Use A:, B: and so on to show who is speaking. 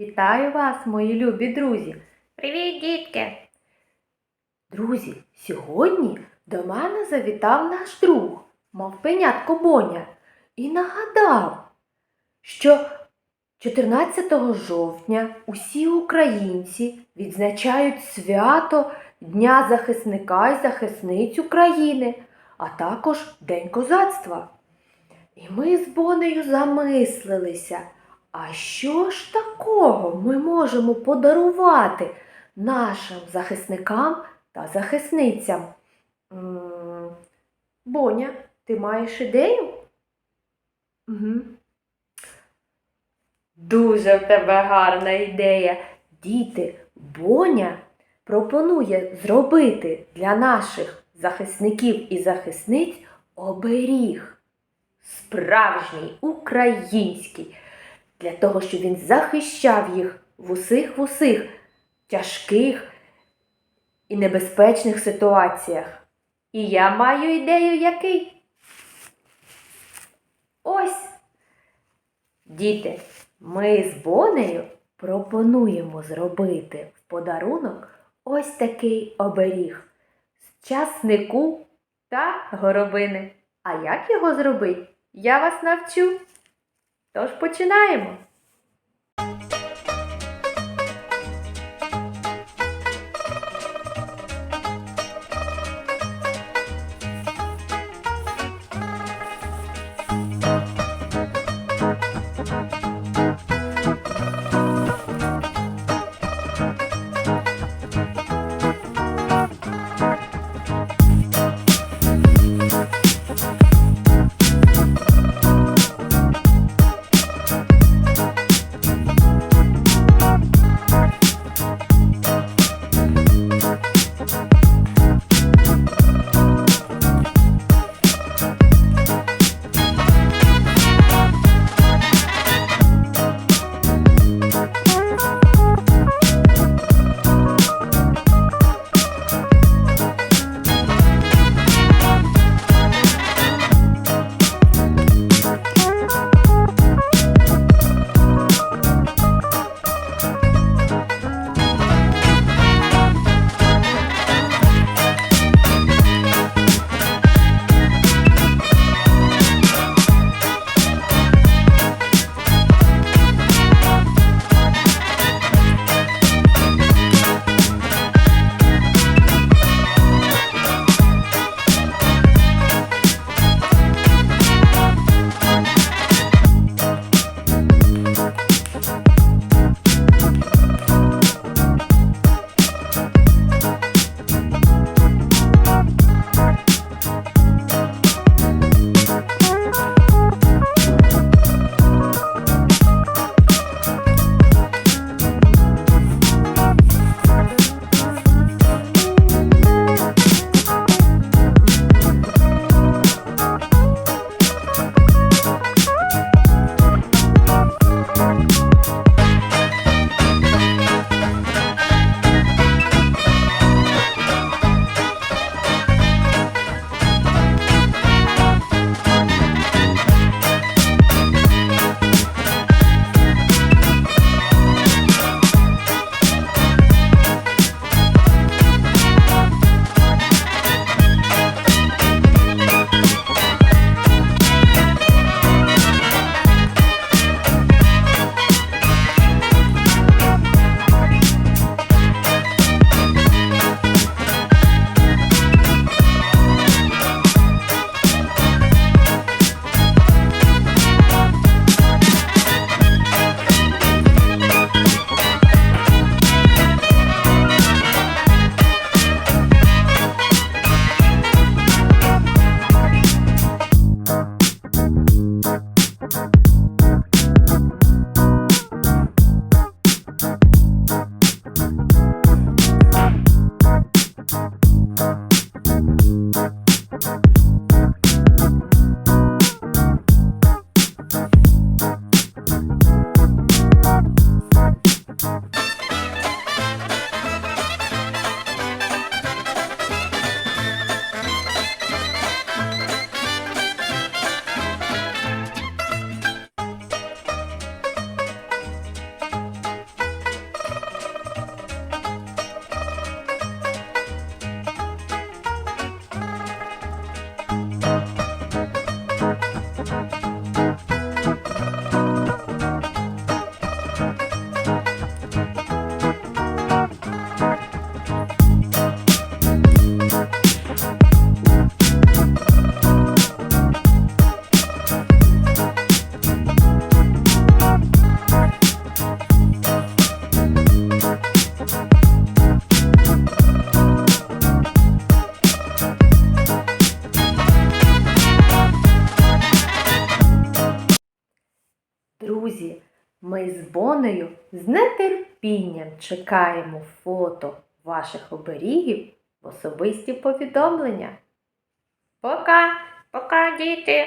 A: Вітаю вас, мої любі друзі! Привіт, дітки! Друзі, сьогодні до мене завітав наш друг, мавпенятко Боня, і нагадав, що 14 жовтня усі українці відзначають свято Дня захисника і захисниць України, а також День козацтва. І ми з Бонею замислилися, а що ж такого ми можемо подарувати нашим захисникам та захисницям? Боня, ти маєш ідею? Угу. Дуже в тебе гарна ідея. Діти, Боня пропонує зробити для наших захисників і захисниць оберіг. Справжній український, для того, щоб він захищав їх в усіх в усіх тяжких і небезпечних ситуаціях. І я маю ідею який. Ось. Діти, ми з Бонею пропонуємо зробити в подарунок ось такий оберіг з часнику та горобини. А як його зробити? Я вас навчу. Тож починаємо. Ми з Бонею з нетерпінням чекаємо фото ваших оберігів в особисті повідомлення. Пока, пока, діти!